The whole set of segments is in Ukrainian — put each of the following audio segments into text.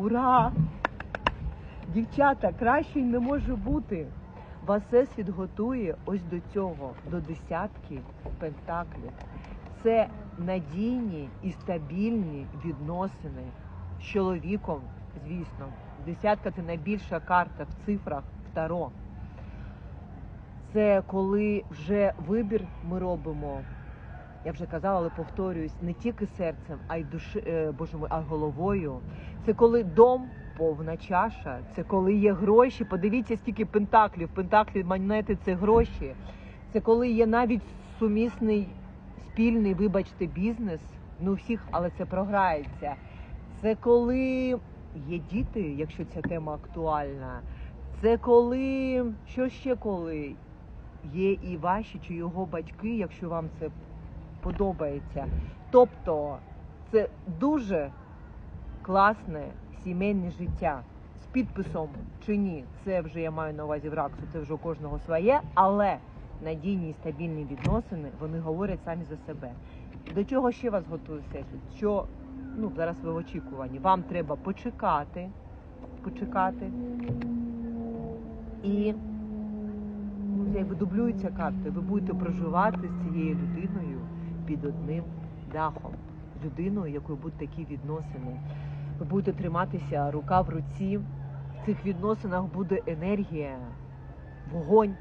Ура! Дівчата, краще не може бути. Вас всесвіт готує ось до цього, до десятки пентаклів. Це надійні і стабільні відносини з чоловіком, звісно. Десятка це найбільша карта в цифрах в Таро. Це коли вже вибір ми робимо. Я вже казала, але повторююсь, не тільки серцем, а й душі, е, боже мой, а головою. Це коли дом повна чаша, це коли є гроші. Подивіться, скільки пентаклів. Пентаклі монети це гроші. Це коли є навіть сумісний спільний, вибачте, бізнес. Ну, всіх, але це програється. Це коли є діти, якщо ця тема актуальна. Це коли що ще коли є і ваші чи його батьки, якщо вам це подобається. Тобто це дуже класне сімейне життя з підписом чи ні. Це вже я маю на увазі в раксу, це вже у кожного своє, але надійні і стабільні відносини вони говорять самі за себе. До чого ще вас готує всесвіт? Що ну зараз ви в очікуванні? Вам треба почекати, почекати і ну, якби дублюється карти. Ви будете проживати з цією людиною під одним дахом. Людиною, якою будуть такі відносини. Ви будете триматися рука в руці. В цих відносинах буде енергія, вогонь,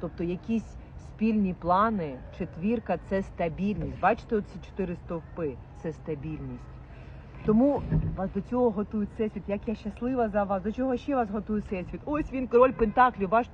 тобто якісь спільні плани. Четвірка це стабільність. Бачите, оці чотири стовпи це стабільність. Тому вас до цього готує всесвіт. Як я щаслива за вас. До чого ще вас готує всесвіт? Ось він, король Пентаклів, ваш